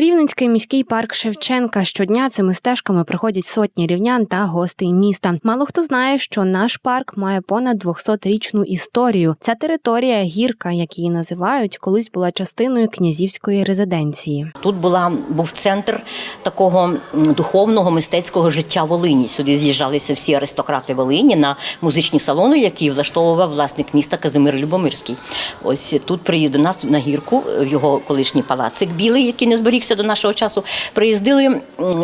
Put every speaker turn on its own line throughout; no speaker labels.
Рівненський міський парк Шевченка. Щодня цими стежками проходять сотні рівнян та гостей міста. Мало хто знає, що наш парк має понад 200-річну історію. Ця територія гірка, як її називають, колись була частиною князівської резиденції.
Тут була був центр такого духовного мистецького життя Волині. Сюди з'їжджалися всі аристократи Волині на музичні салони, які влаштовував власник міста Казимир Любомирський. Ось тут приїзд до нас на гірку, в його колишній палацик білий, який не зберігся до нашого часу. Приїздили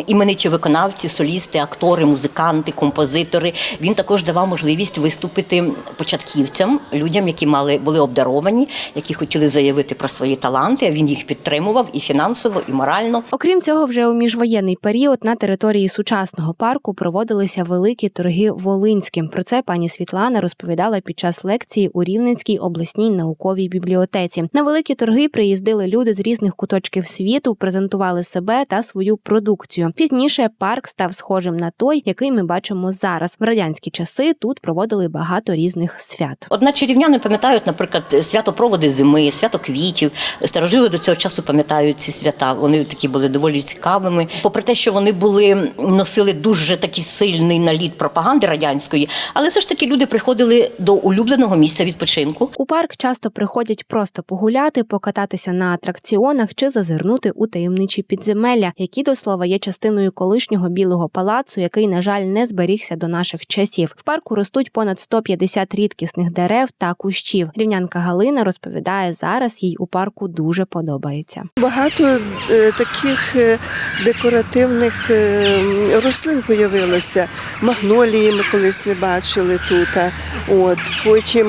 імениті виконавці, солісти, актори, музиканти, композитори. Він також давав можливість виступити початківцям, людям, які мали були обдаровані, які хотіли заявити про свої таланти. Він їх підтримував і фінансово, і морально.
Окрім цього, вже у міжвоєнний період на території сучасного парку проводилися великі торги волинським. Про це пані Світлана розповідала під час лекції у Рівненській обласній науковій бібліотеці. На великі торги приїздили люди з різних куточків світу, презентували себе та свою продукцію. Пізніше парк став схожим на той, який ми бачимо зараз. В радянські часи тут проводили багато різних свят.
Одначе рівняни пам'ятають, наприклад, свято проводи зими, свято квітів. Старожили до цього часу пам'ятають ці свята. Вони такі були доволі цікавими. Попри те, що вони були носили дуже такий сильний наліт пропаганди радянської, але все ж таки люди приходили до улюбленого місця відпочинку.
У парк часто приходять просто погуляти, покататися на атракціонах чи зазирнути у таємничі підземелля, які до слова є частиною колишнього білого палацу, який, на жаль, не зберігся до наших часів. В парку ростуть понад 150 рідкісних дерев та кущів. Рівнянка Галина розповідає, зараз їй у парку дуже подобається.
Багато е, таких е, декоративних е, рослин появилося. Магнолії ми колись не бачили тут. От, потім,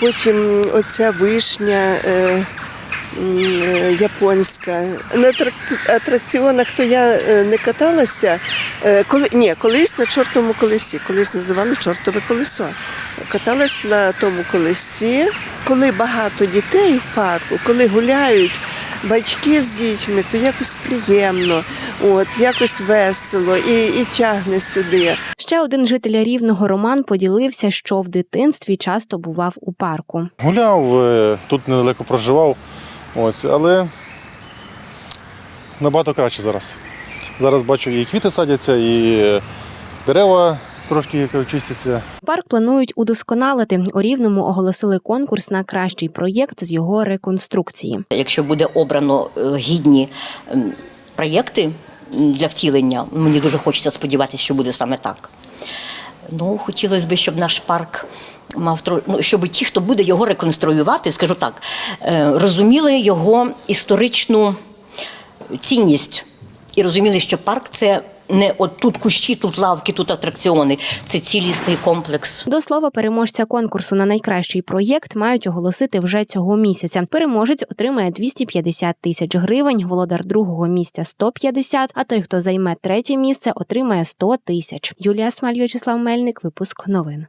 потім оця вишня. Е, Японська. На атрак- атракціонах то я е, не каталася. Е, Коли, ні, колись на чортовому колесі, колись називали чортове колесо. Каталась на тому колесі. Коли багато дітей в парку, коли гуляють батьки з дітьми, то якось приємно, от, якось весело і, і тягне сюди.
Ще один житель рівного Роман поділився, що в дитинстві часто бував у парку.
Гуляв, тут недалеко проживав, ось, але набагато краще зараз. Зараз бачу, і квіти садяться, і дерева трошки як очистяться.
Парк планують удосконалити. У рівному оголосили конкурс на кращий проєкт з його реконструкції.
Якщо буде обрано е, гідні проєкти для втілення, мені дуже хочеться сподіватися, що буде саме так. Ну, хотілося б, щоб наш парк мав ну, щоб ті, хто буде його реконструювати, скажу так, е, розуміли його історичну цінність і розуміли, що парк це не от тут кущі, тут лавки, тут атракціони. Це цілісний комплекс.
До слова, переможця конкурсу на найкращий проєкт мають оголосити вже цього місяця. Переможець отримає 250 тисяч гривень, володар другого місця 150, а той, хто займе третє місце, отримає 100 тисяч. Юлія Смаль, В'ячеслав Мельник, випуск новин.